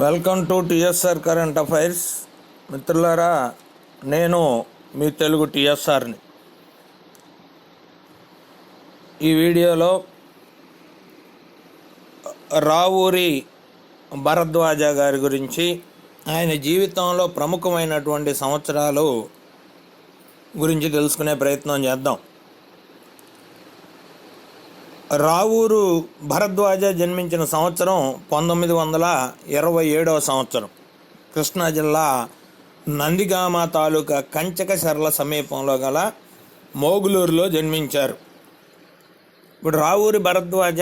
Welcome to TSR current affairs. మిత్రులారా నేను మీ తెలుగు టిఎస్ఆర్ని. ఈ వీడియోలో రావూరి భరద్వాజ గారి గురించి ఆయన జీవితంలో ప్రముఖమైనటువంటి సంవత్సరాలు గురించి తెలుసుకునే ప్రయత్నం చేద్దాం. రావూరు భరద్వాజ జన్మించిన సంవత్సరం పంతొమ్మిది వందల ఇరవై ఏడవ సంవత్సరం. కృష్ణా జిల్లా నందిగామ తాలూకా కంచకశర్ల సమీపంలో గల మోగులూరులో జన్మించారు. ఇప్పుడు రావూరి భరద్వాజ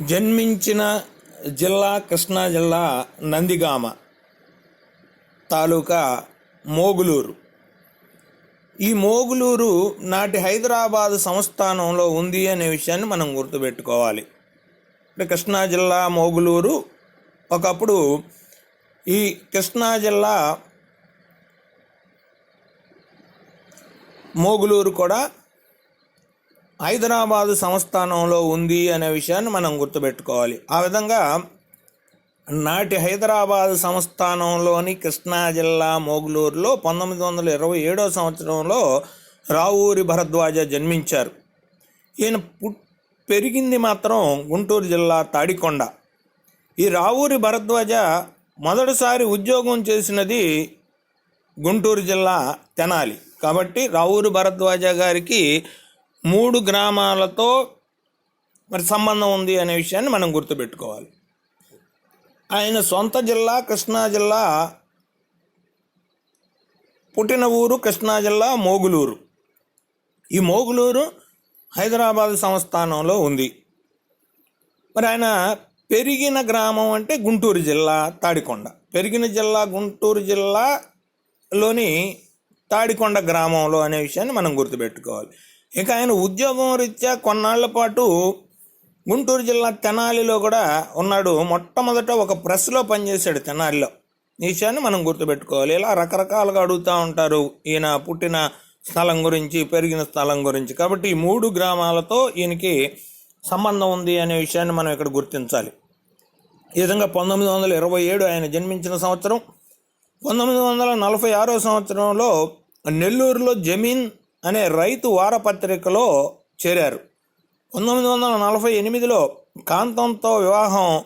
జన్మించిన జిల్లా కృష్ణా జిల్లా నందిగామ తాలూకా మోగులూరు. ఈ మోగులూరు నాటి హైదరాబాద్ సంస్థానంలో ఉంది అనే విషయాన్ని మనం గుర్తుపెట్టుకోవాలి. అంటే కృష్ణా జిల్లా మోగులూరు ఒకప్పుడు ఈ కృష్ణా జిల్లా మోగులూరు కూడా హైదరాబాదు సంస్థానంలో ఉంది అనే విషయాన్ని మనం గుర్తుపెట్టుకోవాలి. ఆ విధంగా నాటి హైదరాబాద్ సంస్థానంలోని కృష్ణా జిల్లా మోగులూరులో పంతొమ్మిది వందల ఇరవై ఏడవ సంవత్సరంలో రావూరి భరద్వాజ జన్మించారు. ఈయన పుట్ పెరిగింది మాత్రం గుంటూరు జిల్లా తాడికొండ. ఈ రావూరి భరద్వాజ మొదటిసారి ఉద్యోగం చేసినది గుంటూరు జిల్లా తెనాలి. కాబట్టి రావూరి భరద్వాజ గారికి మూడు గ్రామాలతో మరి సంబంధం ఉంది అనే విషయాన్ని మనం గుర్తుపెట్టుకోవాలి. ఆయన సొంత జిల్లా కృష్ణా జిల్లా పుట్టిన ఊరు కృష్ణా జిల్లా మోగులూరు. ఈ మోగులూరు హైదరాబాద్ సంస్థానంలో ఉంది. మరి ఆయన పెరిగిన గ్రామం అంటే గుంటూరు జిల్లా తాడికొండ. పెరిగిన జిల్లా గుంటూరు జిల్లాలోని తాడికొండ గ్రామంలో అనే విషయాన్ని మనం గుర్తుపెట్టుకోవాలి. ఇక ఆయన ఉద్యోగం రీత్యా కొన్నాళ్ళ పాటు గుంటూరు జిల్లా తెనాలిలో కూడా ఉన్నాడు. మొట్టమొదట ఒక ప్రెస్లో పనిచేశాడు తెనాలిలో. ఈ విషయాన్ని మనం గుర్తుపెట్టుకోవాలి. ఇలా రకరకాలుగా అడుగుతూ ఉంటారు. ఈయన పుట్టిన స్థలం గురించి పెరిగిన స్థలం గురించి. కాబట్టి ఈ మూడు గ్రామాలతో ఈయనకి సంబంధం ఉంది అనే విషయాన్ని మనం ఇక్కడ గుర్తించాలి. ఈ విధంగా పంతొమ్మిది వందల ఇరవై ఏడు ఆయన జన్మించిన సంవత్సరం పంతొమ్మిది వందల నలభై ఆరో సంవత్సరంలో నెల్లూరులో జమీన్ అనే రైతు వారపత్రికలో చేరారు. పంతొమ్మిది వందల నలభై ఎనిమిదిలో కాంతంతో వివాహం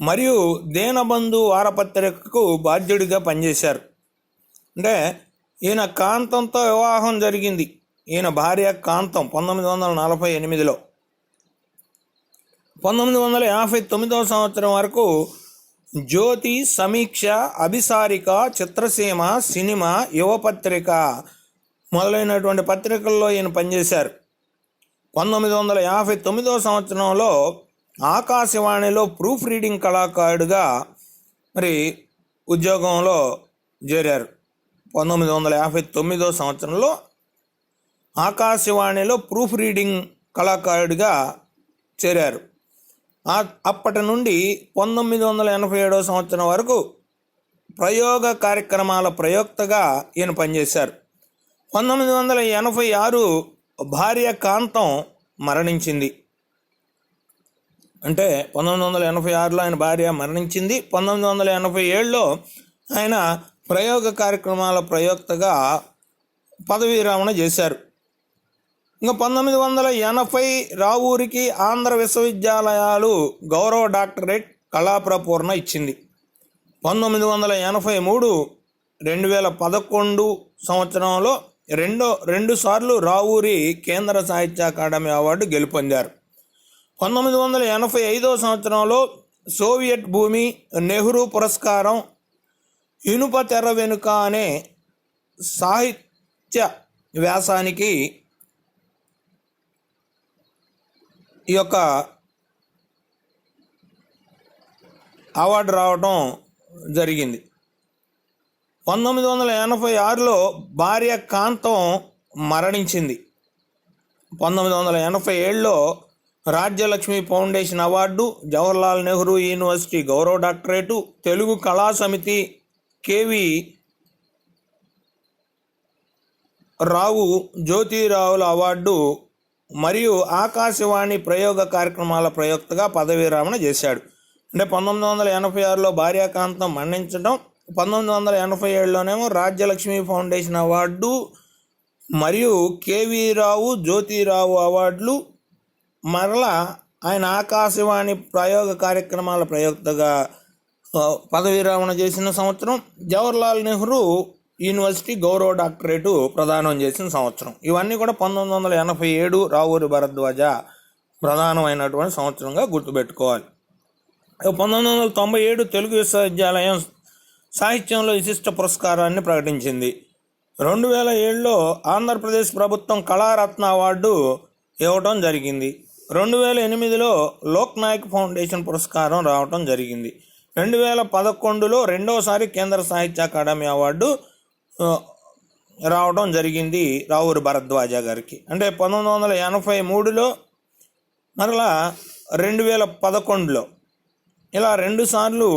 మరియు దీనబంధు వారపత్రికకు బాధ్యుడిగా పనిచేశారు. అంటే ఈయన కాంతంతో వివాహం జరిగింది. ఈయన భార్య కాంతం పంతొమ్మిది వందల నలభై ఎనిమిదిలో. పంతొమ్మిది వందల యాభై తొమ్మిదవ సంవత్సరం వరకు జ్యోతి సమీక్ష అభిసారిక చిత్రసీమ సినిమా యువపత్రిక మొదలైనటువంటి పత్రికల్లో ఈయన పనిచేశారు. పంతొమ్మిది వందల యాభై తొమ్మిదో సంవత్సరంలో ఆకాశవాణిలో ప్రూఫ్ రీడింగ్ కళాకారుడిగా మరి ఉద్యోగంలో చేరారు. పంతొమ్మిది వందల యాభై తొమ్మిదో సంవత్సరంలో ఆకాశవాణిలో ప్రూఫ్ రీడింగ్ కళాకారుడిగా చేరారు. అప్పటి నుండి పంతొమ్మిది వందల ఎనభై ఏడవ సంవత్సరం వరకు ప్రయోగ కార్యక్రమాల ప్రయోక్తగా ఈయన పనిచేశారు. పంతొమ్మిది వందల ఎనభై ఆరు భార్య కాంతం మరణించింది. అంటే పంతొమ్మిది వందల ఎనభై ఆరులో ఆయన భార్య మరణించింది. పంతొమ్మిది వందల ఎనభై ఏడులో ఆయన ప్రయోగ కార్యక్రమాల ప్రయోక్తగా పదవీ విరమణ చేశారు. ఇంకా పంతొమ్మిది వందల ఎనభై రావూరికి ఆంధ్ర విశ్వవిద్యాలయాలు గౌరవ డాక్టరేట్ కళాప్రపూర్ణ ఇచ్చింది. పంతొమ్మిది వందల ఎనభై మూడు రెండు వేల పదకొండు సంవత్సరంలో రెండో రెండు సార్లు రావూరి కేంద్ర సాహిత్య అకాడమీ అవార్డు గెలుపొందారు. పంతొమ్మిది వందల ఎనభై ఐదో సంవత్సరంలో సోవియట్ భూమి నెహ్రూ పురస్కారం ఇనుప తెర వెనుక అనే సాహిత్య వ్యాసానికి ఈ యొక్క అవార్డు రావడం జరిగింది. పంతొమ్మిది వందల ఎనభై ఆరులో భార్య కాంతం మరణించింది. పంతొమ్మిది వందల ఎనభై ఏడులో Rajyalakshmi foundation award Jawaharlal Nehru university గౌరవ డాక్టరేటు తెలుగు కళా సమితి కేవి రావు జ్యోతిరావుల అవార్డు మరియు ఆకాశవాణి ప్రయోగ కార్యక్రమాల ప్రయోక్తగా పదవీ విరమణ చేశాడు. అంటే పంతొమ్మిది వందల ఎనభై ఆరులో భార్యాకాంతం మరణించడం పంతొమ్మిది వందల ఎనభై ఏడులోనేమో రాజ్యలక్ష్మి ఫౌండేషన్ అవార్డు మరియు కేవీ రావు జ్యోతిరావు అవార్డులు మరలా ఆయన ఆకాశవాణి ప్రయోగ కార్యక్రమాల ప్రయోక్తగా ఆ, పదవీ విరమణ చేసిన సంవత్సరం జవహర్లాల్ నెహ్రూ యూనివర్సిటీ గౌరవ డాక్టరేటు ప్రదానం చేసిన సంవత్సరం. ఇవన్నీ కూడా పంతొమ్మిది వందల ఎనభై ఏడు రావూరి భరద్వాజ ప్రధానమైనటువంటి సంవత్సరంగా గుర్తుపెట్టుకోవాలి. పంతొమ్మిది వందల తొంభై ఏడు తెలుగు విశ్వవిద్యాలయం సాహిత్యంలో విశిష్ట పురస్కారాన్ని ప్రకటించింది. రెండు వేల ఏడులో ఆంధ్రప్రదేశ్ ప్రభుత్వం కళారత్న అవార్డు ఇవ్వటం జరిగింది. రెండు వేల ఎనిమిదిలో లోక్నాయక్ ఫౌండేషన్ పురస్కారం రావటం జరిగింది. రెండు వేల పదకొండులో రెండవసారి కేంద్ర సాహిత్య అకాడమీ అవార్డు రావడం జరిగింది రావూరి భరద్వాజ గారికి. అంటే పంతొమ్మిది వందల ఎనభై మూడులో మరలా రెండు వేల పదకొండులో ఇలా రెండుసార్లు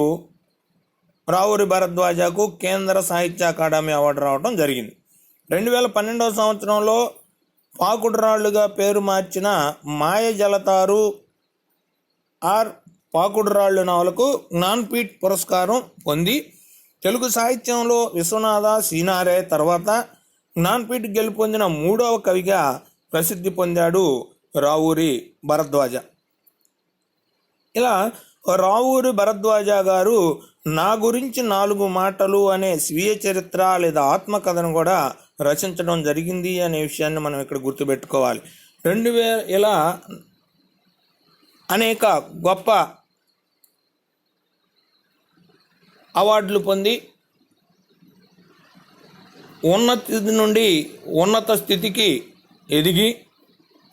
రావూరి భరద్వాజకు కేంద్ర సాహిత్య అకాడమీ అవార్డు రావడం జరిగింది. రెండు వేల పన్నెండవ సంవత్సరంలో పాకుడురాళ్ళుగా పేరు మార్చిన మాయ జలతారు ఆర్ పాకుడురాళ్ళు నవలకు జ్ఞాన్పీఠ్ పురస్కారం పొంది తెలుగు సాహిత్యంలో విశ్వనాథ సీనారే తర్వాత జ్ఞాన్పీఠ్ గెలుపొందిన మూడవ కవిగా ప్రసిద్ధి పొందాడు రావూరి భరద్వాజ. ఇలా రావూరి భరద్వాజ గారు నా గురించి నాలుగు మాటలు అనే స్వీయ చరిత్ర లేదా ఆత్మకథను కూడా రచించడం జరిగింది అనే విషయాన్ని మనం ఇక్కడ గుర్తుపెట్టుకోవాలి. రెండు వేల ఇలా అనేక గొప్ప అవార్డులు పొంది ఉన్నతి నుండి ఉన్నత స్థితికి ఎదిగి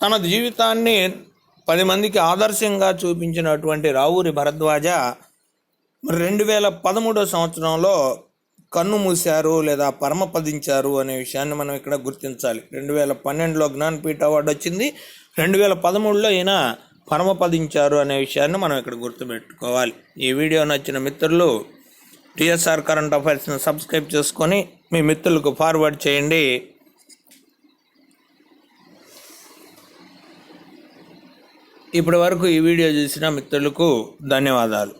తన జీవితాన్ని పది మందికి ఆదర్శంగా చూపించినటువంటి రావూరి భరద్వాజ మరి రెండు వేల పదమూడో సంవత్సరంలో కన్ను మూశారు లేదా పరమపదించారు అనే విషయాన్ని మనం ఇక్కడ గుర్తించాలి. రెండు వేల పన్నెండులో జ్ఞానపీఠ అవార్డు వచ్చింది. రెండు వేల పదమూడులో ఈయన పరమపదించారు అనే విషయాన్ని మనం ఇక్కడ గుర్తుపెట్టుకోవాలి. ఈ వీడియో నచ్చిన మిత్రులు టిఎస్ఆర్ కరెంట్ అఫైర్స్ని సబ్స్క్రైబ్ చేసుకొని మీ మిత్రులకు ఫార్వర్డ్ చేయండి. ఇప్పటి వరకు ఈ వీడియో చూసిన మిత్రులకు ధన్యవాదాలు.